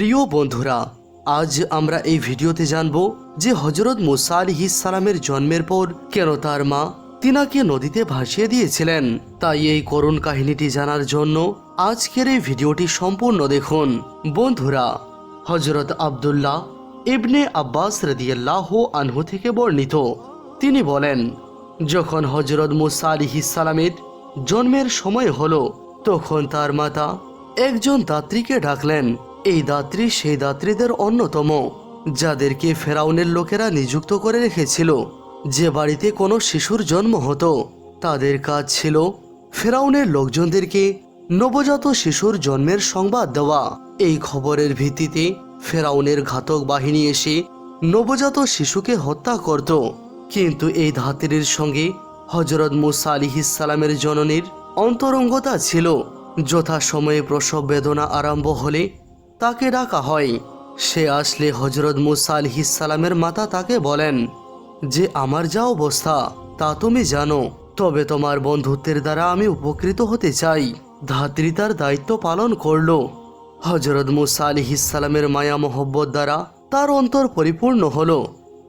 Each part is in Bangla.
প্রিয় বন্ধুরা, আজ আমরা এই ভিডিওতে জানব যে হজরত মুসা আলিহি সালামের জন্মের পর কেন তার মা তিনাকে নদীতে ভাসিয়ে দিয়েছিলেন। তাই এই করুণ কাহিনীটি জানার জন্য আজকের এই ভিডিওটি সম্পূর্ণ দেখুন। বন্ধুরা, হজরত আব্দুল্লাহ ইবনে আব্বাস রদিয়াল্লাহ আনহু থেকে বর্ণিত। তিনি বলেন, যখন হজরত মুসা আলিহি সালামের জন্মের সময় হলো, তখন তার মাতা একজন দাত্রীকে ডাকলেন। এই দাত্রী সেই দাত্রীদের অন্যতম, যাদেরকে ফেরাউনের লোকেরা নিযুক্ত করে রেখেছিল। যে বাড়িতে কোনো শিশুর জন্ম হতো, তাদের কাজ ছিল ফেরাউনের লোকজনদেরকে নবজাত শিশুর জন্মের সংবাদ দেওয়া। এই খবরের ভিত্তিতে ফেরাউনের ঘাতক বাহিনী এসে নবজাত শিশুকে হত্যা করত। কিন্তু এই ধাত্রীর সঙ্গে হজরত মুসা আলিহিসালামের জননীর অন্তরঙ্গতা ছিল। যথাসময়ে প্রসব বেদনা আরম্ভ হলে তাকে ডাকা হয়। সে আসলে হজরত মুসা আলহিসালামের মাতা তাকে বলেন, যে আমার যা অবস্থা, তা তুমি জানো, তবে তোমার বন্ধুত্বের দ্বারা আমি উপকৃত হতে চাই। ধাত্রী তার দায়িত্ব পালন করল। হজরত মুসা আলিহিসালামের মায়া মোহব্বত দ্বারা তার অন্তর পরিপূর্ণ হলো।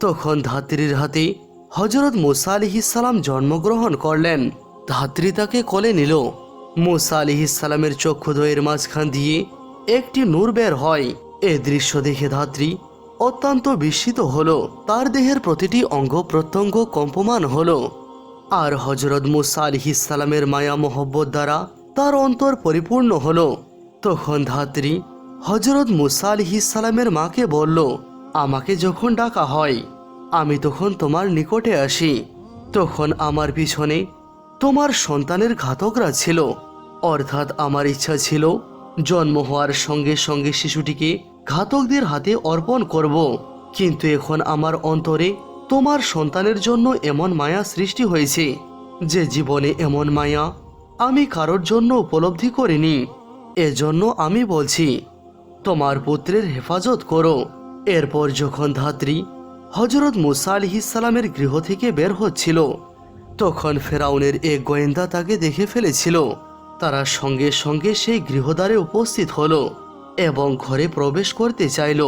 তখন ধাত্রীর হাতে হজরত মুসা আলিহিসাল্লাম জন্মগ্রহণ করলেন। ধাত্রী তাকে কোলে নিল। মুসা আলিহিসাল্লামের চক্ষুদয়ের মাঝখান দিয়ে একটি নূর বের হয়। এ দৃশ্য দেখে ধাত্রী অত্যন্ত বিস্মিত হলো। তার দেহের প্রতিটি অঙ্গ প্রত্যঙ্গ কম্পমান হলো। আর হজরত মুসা আলিহিসাল্লামের মায়া মোহব্বত দ্বারা তার অন্তর পরিপূর্ণ হলো। তখন ধাত্রী হজরত মুসা আলিহিসাল্লামের মাকে বলল, আমাকে যখন ডাকা হয়, আমি তখন তোমার নিকটে আসি। তখন আমার পিছনে তোমার সন্তানের ঘাতকরা ছিল। অর্থাৎ আমার ইচ্ছা ছিল জন্ম হওয়ার সঙ্গে সঙ্গে শিশুটিকে ঘাতকদের হাতে অর্পণ করব। কিন্তু এখন আমার অন্তরে তোমার সন্তানের জন্য এমন মায়া সৃষ্টি হয়েছে যে জীবনে এমন মায়া আমি কারোর জন্য উপলব্ধি করিনি। এজন্য আমি বলছি, তোমার পুত্রের হেফাজত করো। এরপর যখন ধাত্রী হজরত মুসা আলহিসালামের গৃহ থেকে বের হচ্ছিল, তখন ফেরাউনের এক গোয়েন্দা তাকে দেখে ফেলেছিল। তারা সঙ্গে সঙ্গে সেই গৃহদ্বারে উপস্থিত হলো এবং ঘরে প্রবেশ করতে চাইল।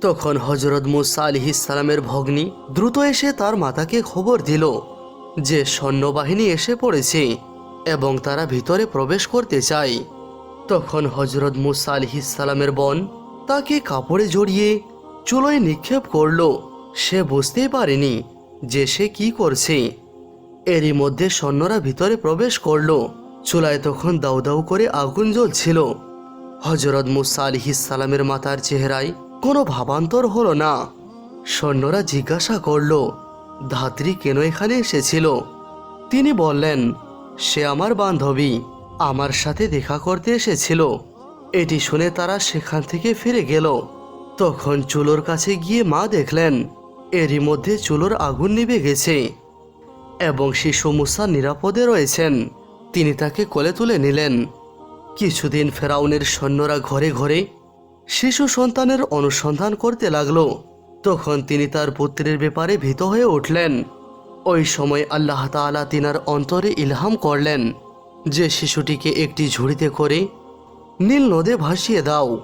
তখন হজরত মুসা আলহিসালামের ভগ্নী দ্রুত এসে তার মাতাকে খবর দিল যে সৈন্যবাহিনী এসে পড়েছে এবং তারা ভিতরে প্রবেশ করতে চায়। তখন হজরত মুসা আলহিসালামের বোন তাকে কাপড়ে জড়িয়ে চুলোয় নিক্ষেপ করল। সে বুঝতেই পারেনি যে সে কি করছে। এরই মধ্যে সৈন্যরা ভিতরে প্রবেশ করল। চুলায় তখন দাউ দাউ করে আগুন জ্বলছিল। হজরত মুসা আলহিসালামের মাতার চেহারায় কোনো ভাবান্তর হলো না। সৈন্যরা জিজ্ঞাসা করল, ধাত্রী কেন এখানে এসেছিল? তিনি বললেন, সে আমার বান্ধবী, আমার সাথে দেখা করতে এসেছিল। এটি শুনে তারা সেখান থেকে ফিরে গেল। তখন চুলোর কাছে গিয়ে মা দেখলেন, এরই মধ্যে চুলোর আগুন নিভে গেছে এবং শিশু মুসা নিরাপদে রয়েছেন। তিনি তাকে কোলে তুলে নিলেন। কিছুদিন ফেরাউনের সৈন্যরা ঘরে ঘরে শিশু সন্তানের অনুসন্ধান করতে লাগল। তখন তিনি তার পুত্রের ব্যাপারে ভীত হয়ে উঠলেন। ওই সময় আল্লাহ তাআলা তিনার অন্তরে ইলহাম করলেন যে, শিশুটিকে একটি ঝুড়িতে করে নীল নদে ভাসিয়ে দাও।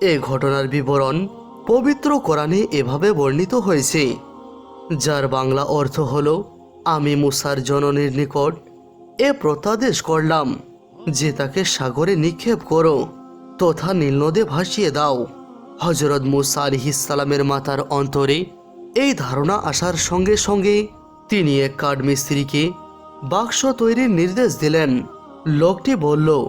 এ ঘটনার বিবরণ পবিত্র কোরআনে এভাবে বর্ণিত হয়েছে। যার বাংলা অর্থ হল, আমি মুসার জননীর নিকট এ প্রত্যাদেশ করলাম। যে তাকে সাগরে নিক্ষেপ করো, তথা নীলনদে ভাসিয়ে দাও। হজরত মুসা আলিহিসালামের মাতার অন্তরে এই ধারণা আসার সঙ্গে সঙ্গে তিনি এক কাঠ মিস্ত্রিকে বাক্স তৈরির নির্দেশ দিলেন। লোকটি বলল,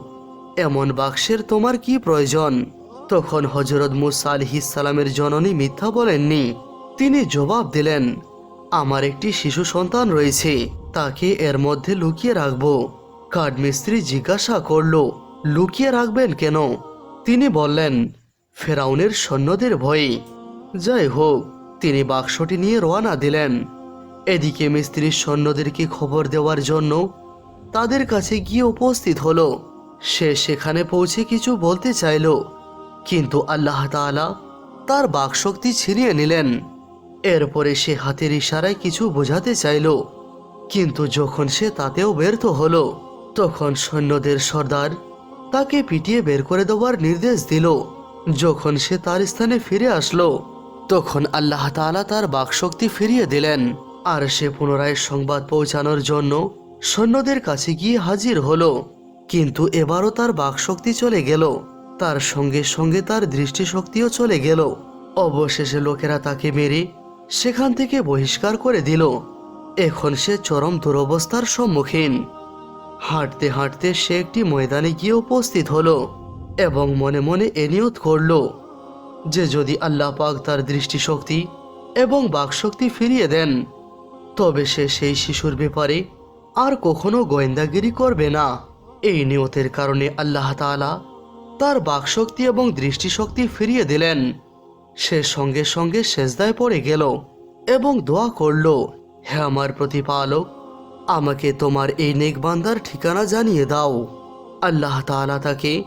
এমন বাক্সের তোমার কি প্রয়োজন? তখন হজরত মুসা আলহিসালামের জননী মিথ্যা বলেননি। তিনি জবাব দিলেন, আমার একটি শিশু সন্তান রয়েছে তাকে এর মধ্যে লুকিয়ে রাখব। কাঠমিস্ত্রি জিজ্ঞাসা করল, লুকিয়ে রাখবেন কেন? তিনি বললেন, ফেরাউনের সৈন্যদের ভয়ে। যাই হোক, তিনি বাক্সটি নিয়ে রওনা দিলেন। এদিকে মিস্ত্রির সৈন্যদেরকে খবর দেওয়ার জন্য তাদের কাছে গিয়ে উপস্থিত হলো। সে সেখানে পৌঁছে কিছু বলতে চাইল, কিন্তু আল্লাহ তাআলা তার বাকশক্তি ছিনিয়ে নিলেন। এরপরে সে হাতের ইশারায় কিছু বোঝাতে চাইল। কিন্তু যখন সে তাতেও ব্যর্থ হলো, তখন সৈন্যদের সর্দার তাকে পিটিয়ে বের করে দেওয়ার নির্দেশ দিল। যখন সে তার স্থানে ফিরে আসলো, তখন আল্লাহ তাআলা তার বাকশক্তি ফিরিয়ে দিলেন আর সে পুনরায় সংবাদ পৌঁছানোর জন্য সৈন্যদের কাছে গিয়ে হাজির হলো। কিন্তু এবারও তার বাকশক্তি চলে গেল, তার সঙ্গে সঙ্গে তার দৃষ্টিশক্তিও চলে গেল। অবশেষে লোকেরা তাকে মেরে সেখান থেকে বহিষ্কার করে দিল। এখন সে চরম দুরবস্থার সম্মুখীন। হাঁটতে হাঁটতে সে একটি ময়দানে গিয়ে উপস্থিত হলো এবং মনে মনে এ নিয়ত করল যে যদি আল্লাহ পাক তার দৃষ্টিশক্তি এবং বাকশক্তি ফিরিয়ে দেন, তবে সে সেই শিশুর ব্যাপারে আর কখনো গোয়েন্দাগিরি করবে না। এই নিয়তের কারণে আল্লাহ তাআলা তার বাকশক্তি এবং দৃষ্টিশক্তি ফিরিয়ে দিলেন। সে সঙ্গে সঙ্গে সেজদায় পড়ে গেল এবং দোয়া করল হে আমার প্রতিপালক, আমাকে তোমার এই নেকবান্দার ঠিকানা জানিয়ে দাও। আল্লাহ তাআলা তাকে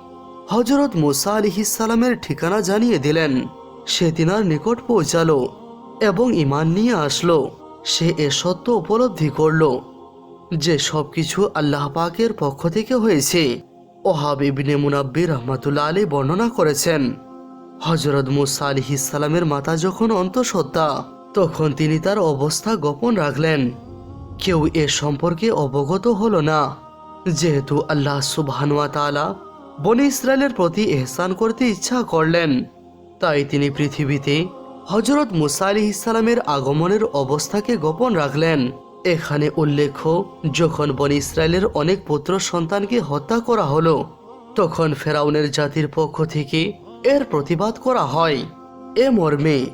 হজরত মুসা আলিহিসালামের ঠিকানা জানিয়ে দিলেন। সে তিনার নিকট পৌঁছালো এবং ইমান নিয়ে আসলো। সে এ সত্য উপলব্ধি করল যে সব কিছু আল্লাহ পাকের পক্ষ থেকে হয়েছে। ওহাব ইবনে মুনাব্বির রহমাতুল্লাহ আলী বর্ণনা করেছেন হজরত মুসা আলিহিসালামের মাতা যখন অন্তঃসত্ত্বা তখন তিনি তার অবস্থা গোপন রাখলেন। কেউ এ সম্পর্কে অবগত হলো না। যেহেতু আল্লাহ সুবহানুয়া তাআলা বনি ইসরায়েলের প্রতি এহসান করতে ইচ্ছা করলেন, তাই তিনি পৃথিবীতে হজরত মুসা আলি ইসালামের আগমনের অবস্থাকে গোপন রাখলেন। এখানে উল্লেখ্য, যখন বনি ইসরায়েলের অনেক পুত্র সন্তানকে হত্যা করা হলো, তখন ফেরাউনের জাতির পক্ষ থেকে এর প্রতিবাদ করা হয়। এ মর্মে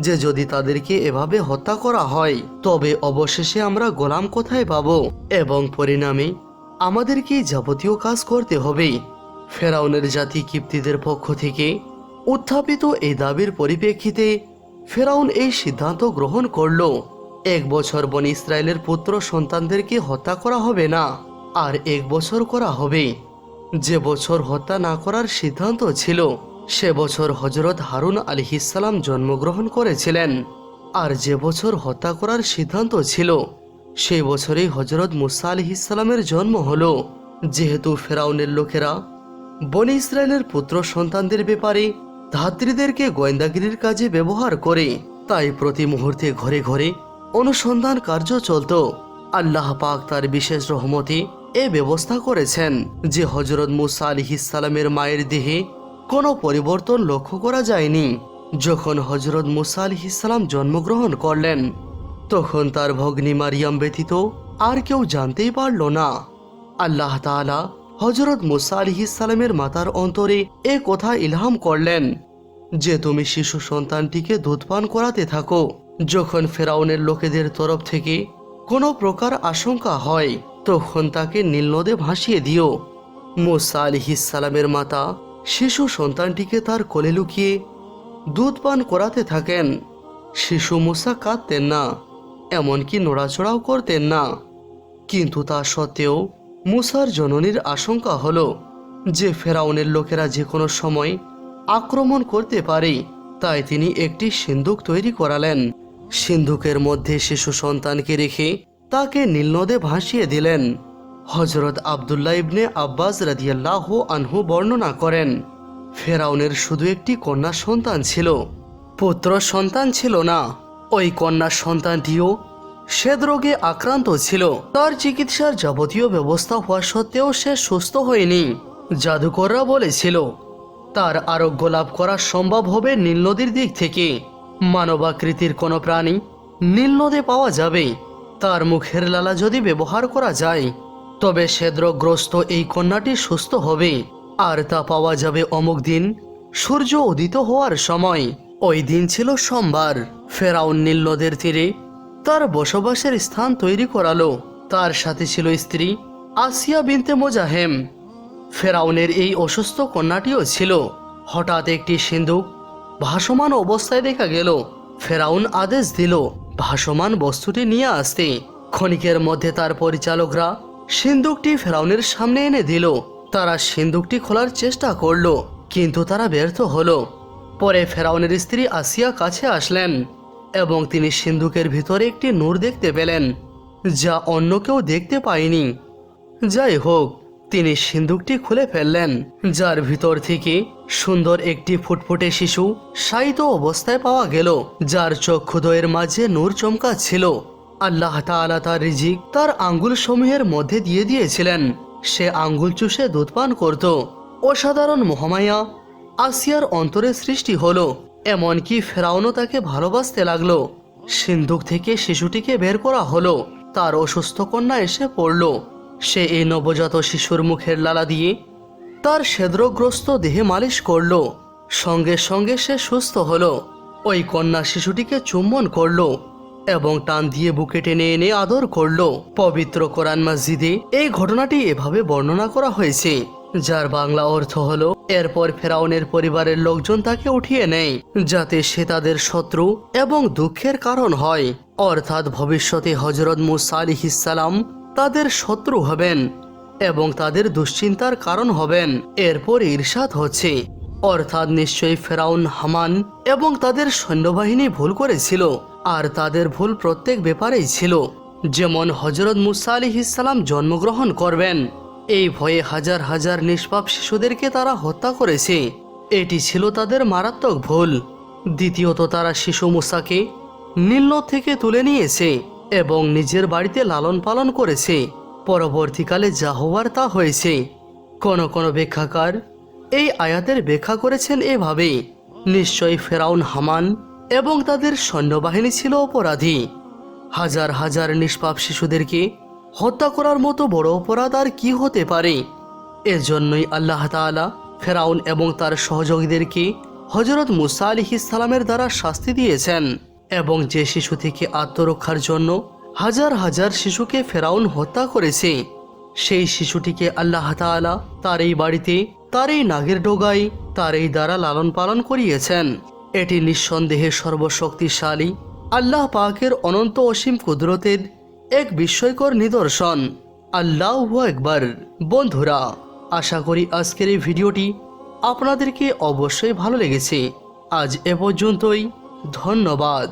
যে যদি তাদেরকে এভাবে হত্যা করা হয়, তবে অবশেষে আমরা গোলাম কোথায় পাব? এবং পরিণামে আমাদেরকে যাবতীয় কাজ করতে হবে। ফেরাউনের জাতি কিপ্তিদের পক্ষ থেকে উত্থাপিত এই দাবির পরিপ্রেক্ষিতে ফেরাউন এই সিদ্ধান্ত গ্রহণ করল। এক বছর বন ইসরায়েলের পুত্র সন্তানদেরকে হত্যা করা হবে না, আর এক বছর করা হবে। যে বছর হত্যা না করার সিদ্ধান্ত ছিল সে বছর হজরত হারুন আলিহিসাল্লাম জন্মগ্রহণ করেছিলেন। আর যে বছর হত্যা করার সিদ্ধান্ত ছিল, সেই বছরেই হজরত মুসা আলিহিসাল্লামের জন্ম হল। যেহেতু ফেরাউনের লোকেরা বনি ইসরায়েলের পুত্র সন্তানদের ব্যাপারে ধাত্রীদেরকে গোয়েন্দাগিরির কাজে ব্যবহার করে, তাই প্রতি মুহূর্তে ঘরে ঘরে অনুসন্ধান কার্য চলত। আল্লাহ পাক তার বিশেষ রহমতে এ ব্যবস্থা করেছেন যে হজরত মুসা আলিহিসালামের মায়ের দেহে কোনো পরিবর্তন লক্ষ্য করা যায়নি। যখন হজরত মুসা আলিহিসাল্লাম জন্মগ্রহণ করলেন, তখন তার ভগ্নী মারিয়াম ব্যতীত আর কেউ জানতেই পারল না। আল্লাহ তাআলা হজরত মুসা আলিহিসালামের মাতার অন্তরে এ কথা ইলহাম করলেন যে, তুমি শিশু সন্তানটিকে দুধপান করাতে থাকো। যখন ফেরাউনের লোকেদের তরফ থেকে কোনো প্রকার আশঙ্কা হয়, তখন তাকে নীলনদে ভাসিয়ে দিও। মুসা আলিহিসালামের মাতা শিশু সন্তানটিকে তার কোলে লুকিয়ে দুধ পান করাতে থাকেন। শিশু মুসা কাঁদতেন না, এমনকি নড়াচড়াও করতেন না। কিন্তু তা সত্ত্বেও মুসার জননীর আশঙ্কা হলো যে ফেরাউনের লোকেরা যে কোনো সময় আক্রমণ করতে পারে, তাই তিনি একটি সিন্ধুক তৈরি করালেন। সিন্ধুকের মধ্যে শিশু সন্তানকে রেখে তাকে নীলনদে ভাসিয়ে দিলেন। হজরত আবদুল্লাহ ইবনে আব্বাস রাদিয়াল্লাহ আনহু বর্ণনা করেন, ফেরাউনের শুধু একটি কন্যা সন্তান ছিল। পুত্র সন্তান ছিল না। ওই কন্যা সন্তানটিও শ্বেত রোগে আক্রান্ত ছিল। তার চিকিৎসার যাবতীয় ব্যবস্থা হওয়া সত্ত্বেও সে সুস্থ হয়নি। জাদুকররা বলেছিল, তার আরোগ্য লাভ করা সম্ভব হবে নীলনদীর দিক থেকে। মানবাকৃতির কোনো প্রাণী নীলনদে পাওয়া যাবে। তার মুখের লালা যদি ব্যবহার করা যায় তবে সেদ্রগ্রস্ত এই কন্যাটি সুস্থ হবে, আর তা পাওয়া যাবে অমুক দিন। সূর্য উদিত হওয়ার সময়। ওই দিন ছিল সোমবার। ফেরাউন নীল নদের তীরে তার বসবাসের স্থান তৈরি করালো। তার সাথে ছিল স্ত্রী আসিয়া বিনতে মোজাহেম। ফেরাউনের এই অসুস্থ কন্যাটিও ছিল। হঠাৎ একটি সিন্ধুক ভাসমান অবস্থায় দেখা গেল। ফেরাউন আদেশ দিল, ভাসমান বস্তুটি নিয়ে আসতে। ক্ষণিকের মধ্যে তার পরিচালকরা সিন্ধুকটি ফেরাউনের সামনে এনে দিল। তারা সিন্ধুকটি খোলার চেষ্টা করল, কিন্তু তারা ব্যর্থ হলো। পরে ফেরাউনের স্ত্রী আসিয়া কাছে আসলেন এবং তিনি সিন্ধুকের ভিতরে একটি নূর দেখতে পেলেন, যা অন্য কেউ দেখতে পায়নি। যাই হোক, তিনি সিন্দুকটি খুলে ফেললেন, যার ভিতর থেকে সুন্দর একটি ফুটফুটে শিশু শায়িত অবস্থায় পাওয়া গেল, যার চক্ষুদয়ের মাঝে নূর চমকাচ্ছিল। আল্লাহ তাআলা তার রিজিক তার আঙ্গুল সমূহের মধ্যে দিয়ে দিয়েছিলেন। সে আঙ্গুল চুষে দুধ পান করত। অসাধারণ মহামায়া আসিয়ার অন্তরে সৃষ্টি হলো, এমনকি ফেরাউনও তাকে ভালোবাসতে লাগল। সিন্ধুক থেকে শিশুটিকে বের করা হলো, তার অসুস্থ কন্যা এসে পড়ল। সে এই নবজাত শিশুর মুখের লালা দিয়ে তার সেদ্রগ্রস্ত দেহে মালিশ করল। সঙ্গে সঙ্গে সে সুস্থ হলো। ওই কন্যা শিশুটিকে চুম্বন করল। এবং টান দিয়ে বুকে টেনে এনে আদর করল। পবিত্র কোরআন মসজিদে এই ঘটনাটি এভাবে বর্ণনা করা হয়েছে। যার বাংলা অর্থ হলো, এরপর ফেরাউনের পরিবারের লোকজন তাকে উঠিয়ে নেয়, যাতে সে তাদের শত্রু এবং দুঃখের কারণ হয়। অর্থাৎ ভবিষ্যতে হজরত মুসা আলিহিসাল্লাম তাদের শত্রু হবেন এবং তাদের দুশ্চিন্তার কারণ হবেন। এরপর ঈর্ষাদ হচ্ছে। অর্থাৎ নিশ্চয়ই ফেরাউন, হামান এবং তাদের সৈন্যবাহিনী ভুল করেছিল। আর তাদের ভুল প্রত্যেক ব্যাপারেই ছিল। যেমন হজরত মুসা আলী ইসালাম জন্মগ্রহণ করবেন, এই ভয়ে হাজার হাজার নিষ্পাপ শিশুদেরকে তারা হত্যা করেছে। এটি ছিল তাদের মারাত্মক ভুল। দ্বিতীয়ত তারা শিশু মুসাকে নীল থেকে তুলে নিয়েছে এবং নিজের বাড়িতে লালন পালন করেছে। পরবর্তীকালে যা হওয়ার তা হয়েছে। কোন কোনো ব্যাখ্যাকার এই আয়াতের ব্যাখ্যা করেছেন এভাবে, নিশ্চয়ই ফেরাউন হামান এবং তাদের সৈন্যবাহিনী ছিল অপরাধী। হাজার হাজার নিষ্পাপ শিশুদেরকে হত্যা করার মতো বড় অপরাধ আর কি হতে পারে? এজন্যই আল্লাহ তাআলা ফেরাউন এবং তার সহযোগীদেরকে হজরত মুসা আলি ইসালামের দ্বারা শাস্তি দিয়েছেন এবং যে শিশু থেকে আত্মরক্ষার জন্য হাজার হাজার শিশুকে ফেরাউন হত্যা করেছে, সেই শিশুটিকে আল্লাহ তাআলা তার এই বাড়িতে, তার এই নাগের ডোগায়, তার এই দ্বারা লালন পালন করিয়েছেন। এটি নিঃসন্দেহে সর্বশক্তিশালী, আল্লাহ পাকের অনন্ত অসীম কুদরতের এক বিস্ময়কর নিদর্শন। আল্লাহ একবার বন্ধুরা, আশা করি আজকের এই ভিডিওটি আপনাদেরকে অবশ্যই ভালো লেগেছে। আজ এ পর্যন্তই, ধন্যবাদ।